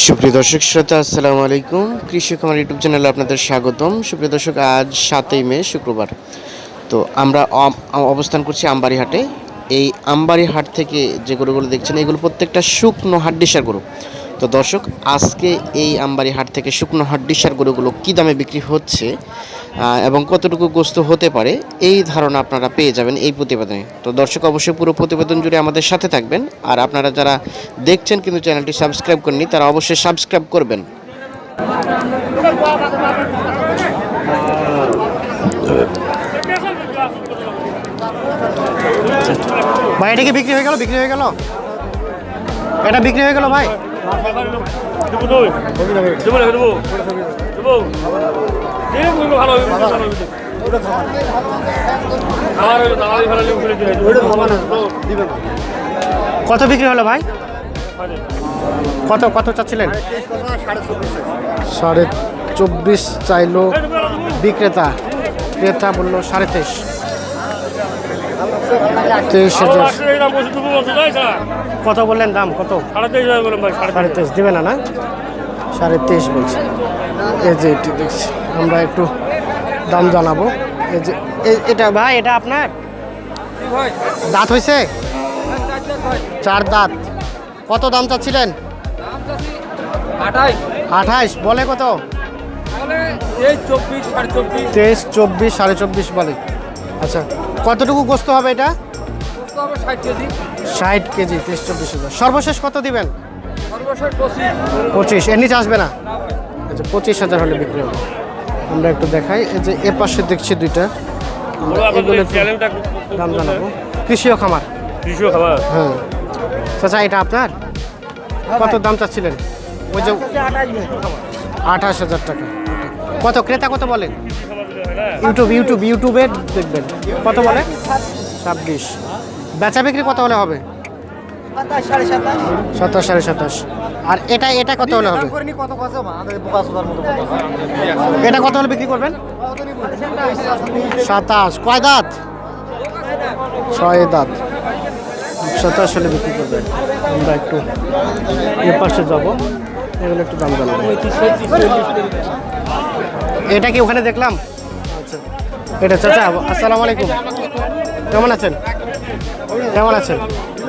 সুপ্রিয় দর্শক, শ্রোতা, আসসালামু আলাইকুম। কৃষি কুমার ইউটিউব চ্যানেলে আপনাদের স্বাগতম। সুপ্রিয় দর্শক, আজ সাতই মে, শুক্রবার। তো আমরা অবস্থান করছি আমবাড়ি হাটে এই আমবাড়ি হাট থেকে যে গরুগুলো দেখছেন, এগুলো প্রত্যেকটা শুকনো হাড্ডিসার গরু। তো দর্শক, আজকে এই আমবাড়ি হাট থেকে শুকনো হাড্ডিসার গরুগুলো কী দামে বিক্রি হচ্ছে? এবং কতটুকু গ্রস্ত হতে পারে এই ধারণা আপনারা পেয়ে যাবেন এই প্রতিবেদনে। তো দর্শক অবশ্যই পুরো প্রতিবেদন জুড়ে আমাদের সাথে থাকবেন। আর আপনারা যারা দেখছেন কিন্তু চ্যানেলটি সাবস্ক্রাইব করেননি তারা অবশ্যই সাবস্ক্রাইব করবেন। ভাই এটা কি বিক্রি হয়ে গেল? বিক্রি হয়ে গেল? এটা বিক্রি হয়ে গেল ভাই? ভালো কত বিক্রি হলো ভাই? কত কত চাচ্ছিলেন? সাড়ে চব্বিশ চাইলো বিক্রেতা। ক্রেতা বলল সাড়ে তেইশ। তেইশ হাজার। কত বললেন দাম? কত? সাড়ে তেইশ হাজার বললাম সাড়ে সাড়ে তেইশ দেবে না না? সাড়ে তেইশ বলছে। এই যে এটি দেখছি। আমরা একটু দাম জানাব। এই যে এটা ভাই এটা আপনার? দাঁত হয়েছে চার দাঁত। কত দাম চাচ্ছিলেন? আঠাইশ। বলে কত? তেইশ চব্বিশ সাড়ে চব্বিশ বলে। আচ্ছা কতটুকু গোস্ত হবে এটা? ষাট কেজি তেইশ চব্বিশ হাজার সর্বশেষ কত দিবেন? পঁচিশ। পঁচিশ। এর নিচে আসবে না? আচ্ছা পঁচিশ হাজার হলে বিক্রি হবে। আমরা একটু দেখাই। এই যে এ পাশে দেখছি দুইটা। দাম জানাব। কৃষিও খামার। কৃষি খাবার হ্যাঁ। চাচা এটা আপনার? কত দাম চাচ্ছিলেন? ওই যে আঠাশ হাজার টাকা। কত ক্রেতা কত বলে ইউটিউব ইউটিউব ইউটিউবে দেখবেন। কত বলে? ছাব্বিশ। বেচা বিক্রি কত হলে হবে? সাতাশ সাড়ে সাতাশ? আর এটা এটা কত হলে হবে? এটা কত হলে বিক্রি করবেন? সাতাশ। কয় দাঁত? ছয় দাঁত। সাতাশ হলে বিক্রি করবেন। আমরা একটু এ পাশে যাব। এগুলো একটু দাম জানাব। এটা কি ওখানে দেখলাম? আচ্ছা। এটা চাচা আসসালামু আলাইকুম। কেমন আছেন? কেমন আছেন?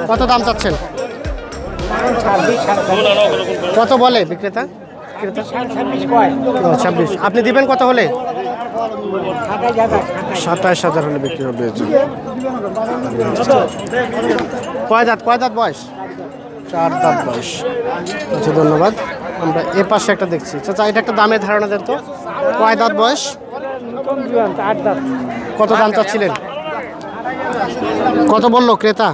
কত দাম চাচ্ছেন? কত বলে বিক্রেতা? ছাব্বিশ। আপনি দিবেন কত হলে? সাতাশ হাজার হলে বিক্রি হবে। কয় দাঁত? কয় দাঁত বয়স? চার দাঁত বয়স। আচ্ছা ধন্যবাদ। আমরা এ পাশে একটা দেখছি। চাচা এটা একটা দামের ধারণা দেন তো। কয় দাঁত বয়স? কত দাম চাচ্ছিলেন? কত বলল ক্রেতা?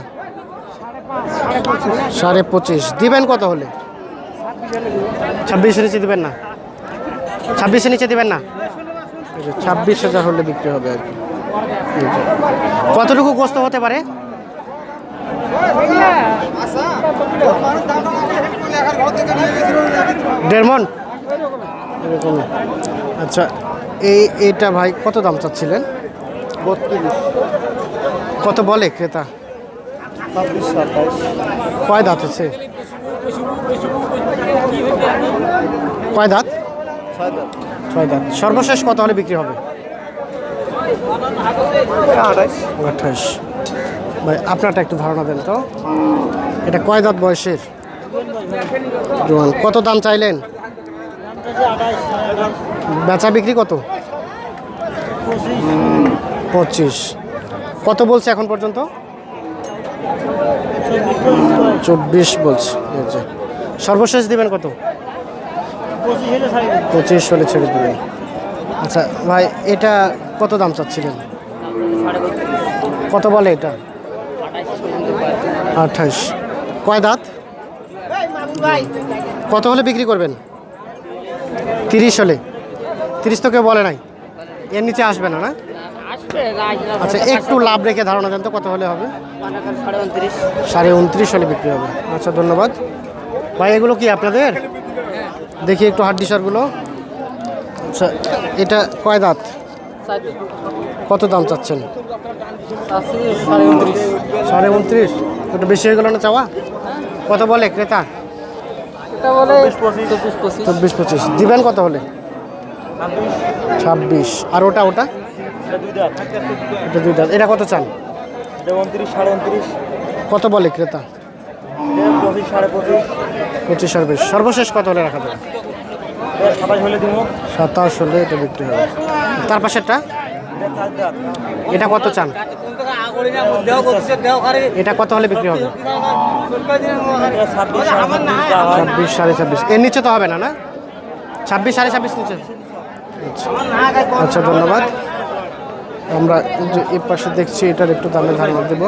সাড়ে পঁচিশ। দিবেন কত হলে? ছাব্বিশের নিচে দিবেন না। ছাব্বিশের নিচে দিবেন না। ছাব্বিশ হাজার হলে বিক্রি হবে আর কি। কতটুকু গোস্ত হতে পারে? দেড় মন? এরকমই আচ্ছা এই এটা ভাই কত দাম চাচ্ছিলেন? কত বলে ক্রেতা? কয় দাঁত আছে কয় দাঁত? ছয় দাঁত। সর্বশেষ কত হলে বিক্রি হবে? আঠাশ। ভাই আপনারটা একটু ধারণা দেন তো। এটা কয় দাঁত বয়সের? জোয়ান কত দাম চাইলেন? বেচা বিক্রি কত? পঁচিশ। কত বলছে এখন পর্যন্ত? চব্বিশ বলছে সর্বশেষ দিবেন কত? পঁচিশ হলে ছেড়ে দেবেন। আচ্ছা ভাই, এটা কত দাম চাচ্ছিলেন? কত বলে এটা? আঠাশ কয় দাঁত? কত হলে বিক্রি করবেন? তিরিশ হলে। তিরিশ তো কেউ বলে নাই। এর নিচে আসবে না না? আচ্ছা একটু লাভ রেখে ধারণা দেন তো কত হলে হবে? সাড়ে উনত্রিশ হলে বিক্রি হবে। আচ্ছা ধন্যবাদ। ভাই এগুলো কি আপনাদের? দেখি একটু হাড্ডি সারগুলো। আচ্ছা এটা কয় দাঁত? কত দাম চাচ্ছেন? সাড়ে উনত্রিশ। একটু বেশি হয়ে গেল না চাওয়া? কত বলে ক্রেতা? চব্বিশ পঁচিশ। দিবেন কত হলে? ছাব্বিশ। আর ওটা ওটা? এটা দুইটা এটা কত চান উনত্রিশ সাড়ে উনত্রিশ। কত বলে ক্রেতা? পঁচিশ সাড়ে পঁচিশ। পঁচিশ আর বিশ সর্বশেষ কত হলে রাখা যাবে? সাতাশ হলে দিব। সাতাশ হলে এটা বিক্রি হবে। তার পাশেরটা? এটা কত চান এটা কত হলে বিক্রি হবে? ছাব্বিশ ছাব্বিশ সাড়ে ছাব্বিশ। এর নিচে তো হবে না না? ছাব্বিশ সাড়ে ছাব্বিশ নিচে। আচ্ছা। আচ্ছা ধন্যবাদ। আমরা এই যে পাশে দেখছি এটার একটু দামে ধারণা দেবো।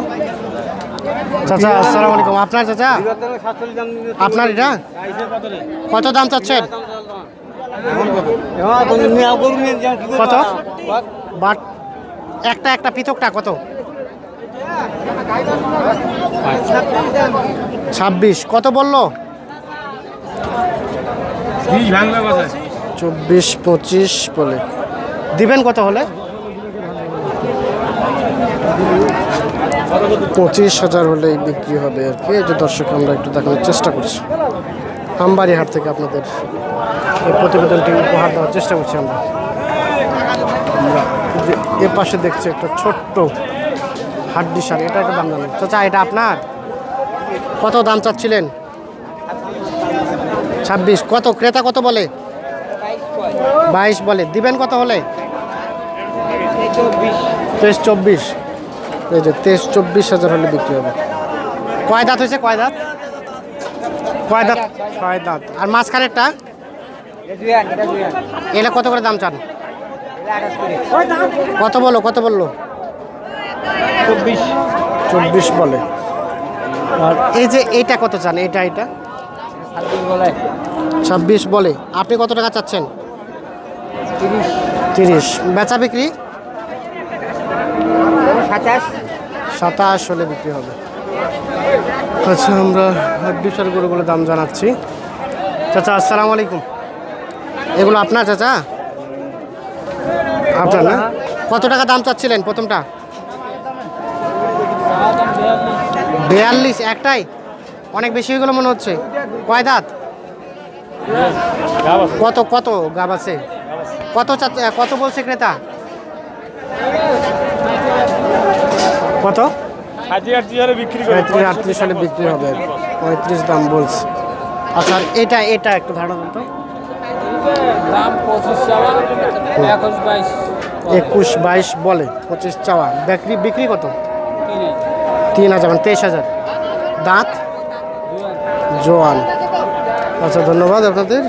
চাচা আসসালামু আলাইকুম। আপনার চাচা? আপনার এটা? কত দাম চাচ্ছেন? কত? বাট একটা একটা পৃথকটা কত? ছাব্বিশ। কত বলল? চব্বিশ পঁচিশ বলে। দিবেন কত হলে? পঁচিশ হাজার হলেই বিক্রি হবে আর কি। এই যে দর্শক, আমরা একটু দেখানোর চেষ্টা করছি। আমবাড়ি হাট থেকে আপনাদের এই প্রতিবেদনটি উপহার দেওয়ার চেষ্টা করছি আমরা। এ পাশে দেখছি একটা ছোট্ট হাড্ডি শাড়ি। এটা একটা দাম জানেন। চাচা, এটা আপনার? কত দাম চাচ্ছিলেন? ছাব্বিশ। কত? ক্রেতা কত বলে? বাইশ বলে। দিবেন কত হলে? চব্বিশ। এই যে তেইশ চব্বিশ হাজার হলে বিক্রি হবে। কয় দাঁত হয়েছে? কয় দাঁত? কয় দাঁত? কয় দাঁত। আর মাঝখানেরটা? এলে কত করে দাম চান? কত বলো কত বলল? চব্বিশ। চব্বিশ বলে। আর এই যে এইটা কত চান? এইটা এইটা? ছাব্বিশ বলে। আপনি কত টাকা চাচ্ছেন? তিরিশ। বেচা বিক্রি? সাতাশ? হলে বিক্রি হবে। আচ্ছা আমরা বিশাল গরুগুলো দাম জানাচ্ছি। চাচা, আসসালামু আলাইকুম। এগুলো আপনার চাচা? আপনার না? কত টাকা দাম চাচ্ছিলেন প্রথমটা? বিয়াল্লিশ, একটাই? অনেক বেশি হয়ে গেলো মনে হচ্ছে। কয় দাঁত? কত কত গাব আছে? কত কত বলছে ক্রেতা? কত? পঁয়ত্রিশ আটত্রিশ সালে বিক্রি হবে। পঁয়ত্রিশ দাম বলছে। আচ্ছা এটা এটা একটু ধারণা দেন তো। একুশ বাইশ। বলে পঁচিশ চাওয়া। বিক্রি বিক্রি কত? তিন হাজার। মানে তেইশ হাজার। দাঁত? জোয়ান। আচ্ছা ধন্যবাদ আপনাদের।